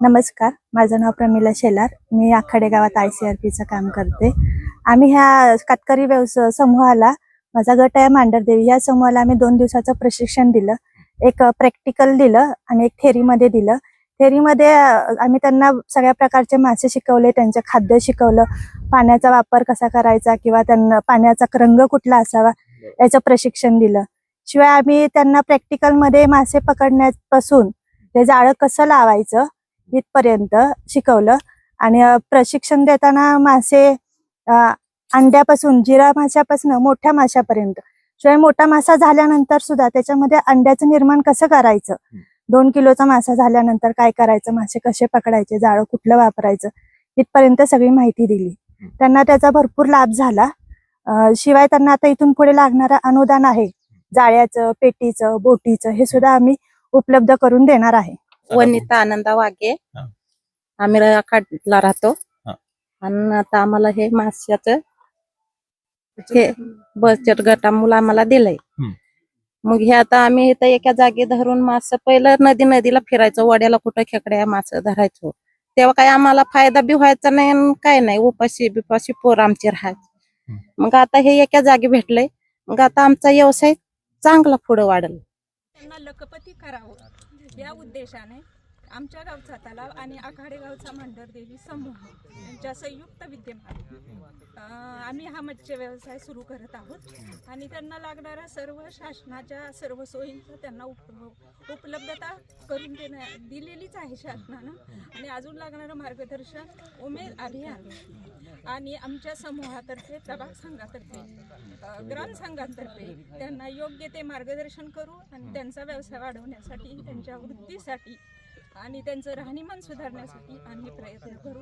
नमस्कार माझं नाव प्रमिला शेलार. मी आखाडे गावात आय सी आर पीचं काम करते. आम्ही ह्या कातकरी व्यवसाय समूहाला माझा गट आहे मांडरदेवी. या समूहाला आम्ही दोन दिवसाचं प्रशिक्षण दिलं. एक प्रॅक्टिकल दिलं आणि एक थेरीमध्ये दिलं. थेरीमध्ये आम्ही त्यांना सगळ्या प्रकारचे मासे शिकवले त्यांचे खाद्य शिकवलं. पाण्याचा वापर कसा करायचा किंवा त्यांना पाण्याचा रंग कुठला असावा याचं प्रशिक्षण दिलं. शिवाय आम्ही त्यांना प्रॅक्टिकलमध्ये मासे पकडण्यापासून ते जाळं कसं लावायचं इथपर्यंत शिकवलं. आणि प्रशिक्षण देताना मासे अंड्यापासून जिरा माशापासून मोठ्या माशापर्यंत. शिवाय मोठा मासा झाल्यानंतर सुद्धा त्याच्यामध्ये अंड्याचं निर्माण कसं करायचं? दोन किलोचा मासा झाल्यानंतर काय करायचं? मासे कसे पकडायचे? जाळं कुठलं वापरायचं? इथपर्यंत सगळी माहिती दिली. त्यांना त्याचा भरपूर लाभ झाला. शिवाय त्यांना आता इथून पुढे लागणारं अनुदान आहे. जाळ्याचं पेटीचं बोटीचं हे सुद्धा आम्ही उपलब्ध करून देणार आहे. वनिता आनंदा वाघे. आम्ही राखाडला राहतो. हा. आणि आता आम्हाला हे माश्याच हे बचत गटामुळे आम्हाला दिलंय. मग हे आता आम्ही इथं एका जागी धरून मास पहिलं नदी नदीला फिरायचो. वड्याला कुठं खेकड्या मास धरायचो. तेव्हा काय आम्हाला फायदा बी व्हायचा नाही आणि काय नाही. उपाशी बिपाशी पोर आमची राहायची. मग आता हे एका जागी भेटलंय. मग आता आमचा व्यवसाय चांगला पुढे वाढल. त्यांना लखपती करावं. या उद्देशाने आमच्या गावचा तलाव आणि आखाडे गावचा मांढरदेवी समूह यांच्या संयुक्त विद्यमान आम्ही हा मत्स्य व्यवसाय सुरू करत आहोत. आणि त्यांना लागणाऱ्या सर्व शासनाच्या सर्व सोयींचा त्यांना उप उपलब्धता करून देण्या दिलेलीच आहे शासनानं. आणि अजून लागणारं मार्गदर्शन उमेद अभियान आणि आमच्या समूहातर्फे प्रभाग संघातर्फे अ, ग्राम संघातर्फे त्यांना योग्य ते मार्गदर्शन करू आणि त्यांचा व्यवसाय वाढवण्यासाठी त्यांच्या वृत्तीसाठी आणि त्यांचं राहणीमान सुधारण्यासाठी आम्ही प्रयत्न करू.